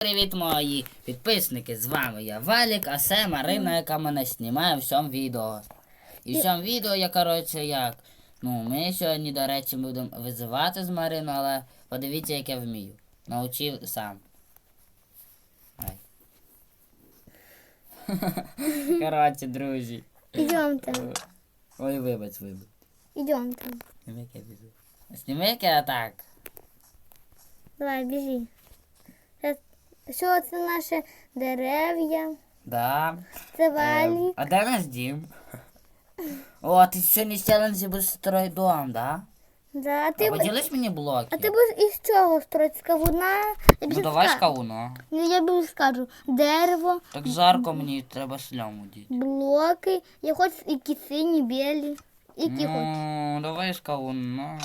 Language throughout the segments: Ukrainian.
Привіт, мої підписники! З вами я Валік, а це Марина, яка мене знімає в цьому відео. І в цьому відео я, коротше, як. Ну, ми сьогодні, до речі, будемо визивати з Марину, але подивіться, як я вмію. Научив сам. Коротше, друзі. Идемте, Ой, вибач, вибач. идемте. Сніми, як я біжу. Сніми, як я так. Давай, біжи. Що це наші дерев'я? Да. Це валі. А де наш дім? О, ти сьогодні з челенджі будеш строїти дом, да? Да, а А ти, бу- поділиш мені блоки? а ти будеш із чого строїти? З кавуна? Я Ну давай ска- з кавуна. Ну, я більше скажу. Дерево, Так жарко мені треба сльому діти. блоки. Я хочу які сині, білі. Які хочеш. Ну, давай з кавуна.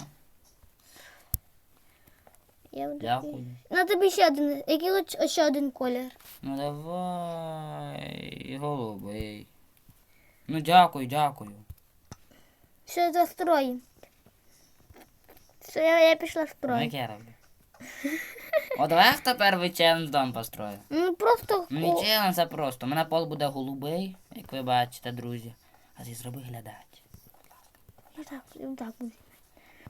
Я Дякую. На тобі ще один. Який хоч ще один колір? Ну давай. Голубий. Ну дякую, дякую. Що за строї? Все, я, я пішла в Ну, строй. як я роблю? О, давай тепер ви челендж дом построю. Ну просто Ну не челендж, а просто. У мене пол буде голубий, як ви бачите, друзі. А ти зроби глядач. Я так, я так буду.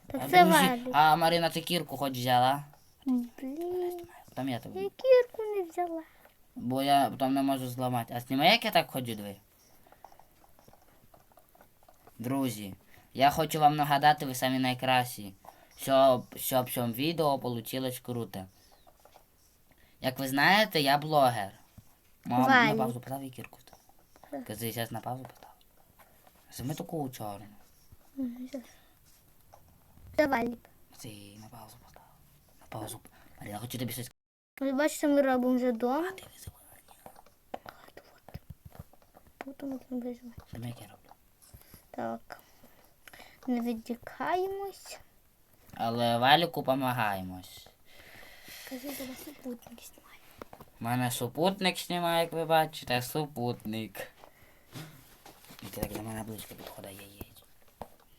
Так А, це друзі, а Марина, ти кірку хоч взяла? Блін, Там я тобі. я кірку не взяла. Бо я потім не можу зламати. А зніми, як я так ходжу диви. Друзі, я хочу вам нагадати, ви самі найкращі, щоб, щоб в цьому відео вийшло круто. Як ви знаєте, я блогер. Мам, на паузу постав і кірку. Кази, зараз на паузу постав. Зими таку чорну. Валік. Ти на паузу постав. Паузу. Марія, хочу тобі щось Ви бачите, ми робимо вже дом. сказати. визивай. Потім ми будемо виживати. Зніми, як я роблю. Так. Не віддікаємось. Але Валіку помагаємось. Кажи, до вас супутник знімає. У мене супутник знімає, як ви бачите, супутник. І ти так до мене близько підходить, я їду.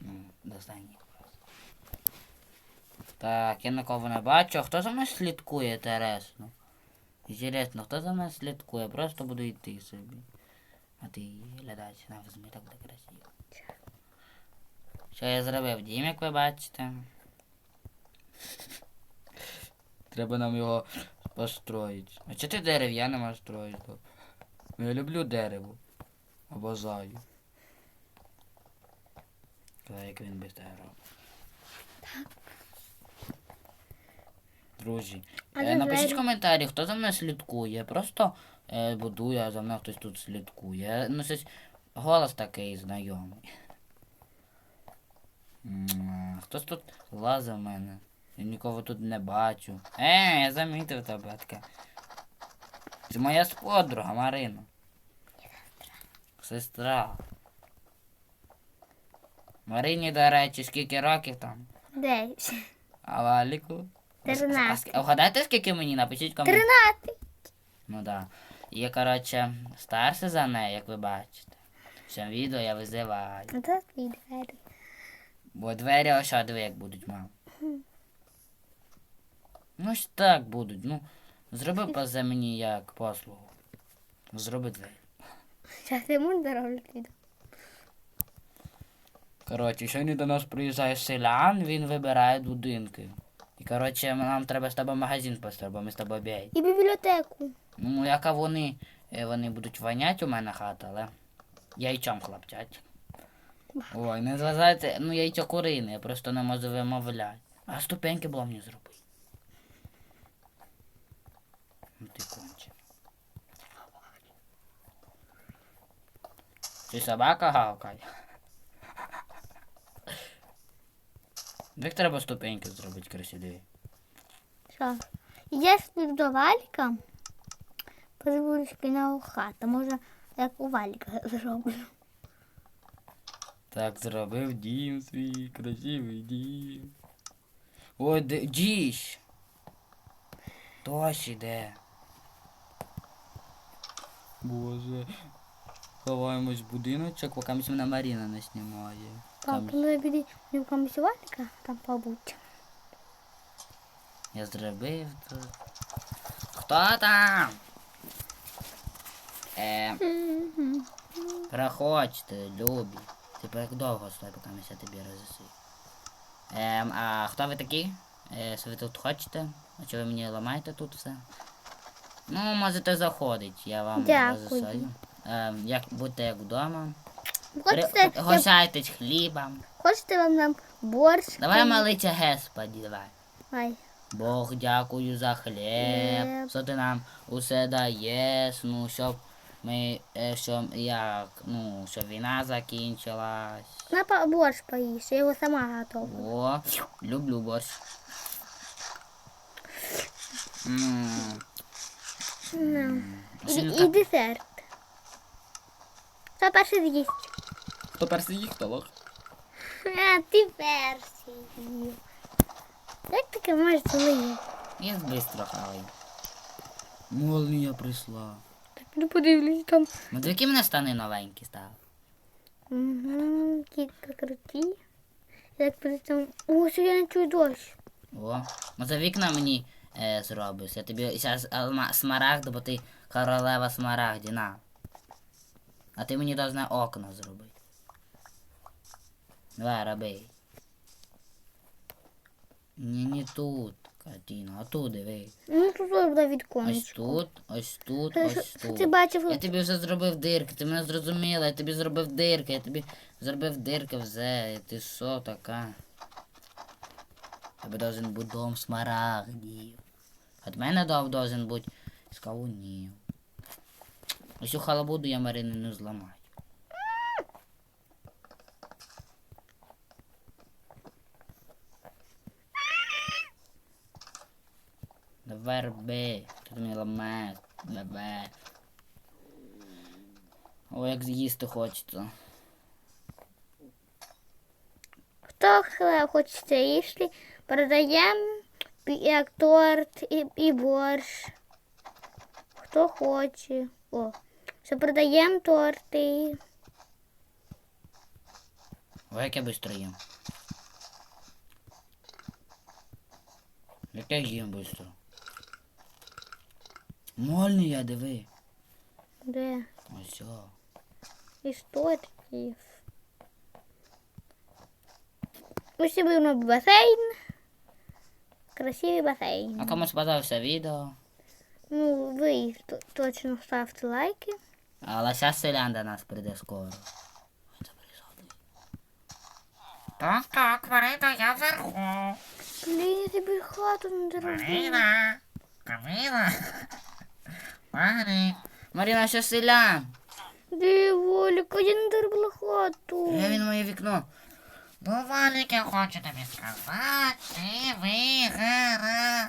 Ну, просто. Так, я нікого не бачу. Хто за мною слідкує, інтересно? Інтересно, хто за мною слідкує? Просто буду йти собі. А ти глядач, на візьми, так буде красиво. Що я зробив дім, як ви бачите. Треба нам його построїти. А чого ти дерев'яне можеш строїти? Ну, Я люблю дерево. Обожаю. Коли як він без дерева. Друзі, Але е, напишіть в коментарі, хто за мною слідкує. Просто е, будую, а за мною хтось тут слідкує. Ну, щось голос такий знайомий. М, Хтось тут лазить в мене. Я нікого тут не бачу. Е, я замітив тебе таке. Це моя подруга Марина. Сестра. Марині, до речі, скільки років там? Дев'ять. А Валіку? А с- Тринадцять. А, вгадайте, скільки мені? Напишіть коментар. Тринадцять. Ну да. Я, коротше, старший за нею, як ви бачите. В цьому відео я визиваю. А це твої двері. Бо двері ось диви, як будуть, мам. Ну ж так будуть. Ну, зроби поза мені як послугу. Зроби двері. Зараз можу дороблю відео. Коротше, сьогодні до нас приїжджає селян, він вибирає будинки. І коротше, нам треба з тобою магазин построїти, бо ми з тобою бій. І бібліотеку. Ну, яка вони, е, вони будуть воняти у мене хата, але яйцом хлопчать. Ой, не зважайте, ну яйцо курине, я просто не можу вимовляти. А ступеньки було мені зробити. Ну ти конче. Чи собака гавкає? Як треба ступеньки зробити красиві? Що? Я ж до валіка. Подивлюсь на хата. Може, як у валіка зроблю. Так, зробив дім свій, красивий дім. Ой, де, діж. Дощ іде. Боже. Ховаємось в будиночок, поки мене Маріна не знімає. Так, ну я біді не в комусь валіка, там побудь. Я зробив тут. хто там? Е, проходьте, любі. Типу як довго стой, поки ми ся тобі розісую. Ем, а хто ви такі? Е, що ви тут хочете? А чого ви мені ламаєте тут все? Ну, можете заходити, я вам Дякую. Ем, як будьте як вдома. Хочете, Гощайтесь хлібом. хочете вам нам борщ? Давай молиться Господі, давай. Давай. Бог, дякую за хліб, Хліб. що ти нам усе даєш, ну, щоб ми, е, щоб як, ну, щоб війна закінчилась. На борщ поїж, я його сама готова. О, люблю борщ. М. І, і десерт. Хто перший з'їсть? Хто перший їх, то лох. А, ти перший. з'їв. Як таке може злий? Я быстро хаваю. Молнія прийшла. Ну подивлюсь там. Ну, які мене штани новенькі стали. Угу, кітка круті. Як при там. О, що я не чую дощ. О, ну за вікна мені е, зробиш. Я тобі зараз смарагд, бо ти королева смарагді, на. А ти мені должна окна зробити. Давай, роби. Ні, не тут, картина, а тут диви. Ну тут буде Ось тут, ось тут, ось тут. ти бачив? Я тобі вже зробив дирки, ти мене зрозуміла, я тобі зробив дирки, я тобі зробив дирки вже, ти що така? Тебе должен бути дом смарагдів. От мене дом должен бути з кавунів. Ось цю халабуду я Марину не зламаю. Давай роби, ти не ламаєш, давай. О, як з'їсти хочеться. Хто хлеб хочете їсти, продаємо як торт і, і борщ. Хто хоче. О, що продаємо торти. Ой, як я быстро їм. Як я їм быстро. Мольний я диви. Де? Ось о. Із тортів. Ось був басейн. Красивий басейн. А кому сподобався відео? Ну, ви точно ставте лайки. А Лося Селян до нас прийде скоро. Так, так, Марина, я вверху. Блін, я тобі хату не зробила. Марина, Каміна. Марі, Маріна, що Селян? Де Воліка, я не зробила хату. Я він моє вікно. ну Валік, я хочу тобі сказати, ти виграла.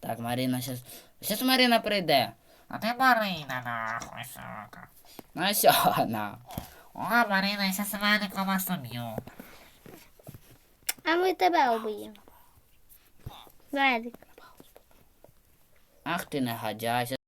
Так, Маріна, щас. Щас Маріна прийде. А ти Марина, нахуй, сука. Ну а що вона? О, Марина, я зараз Валіком вас уб'ю. А ми тебе уб'ємо. Велик. Ах ти негодяй.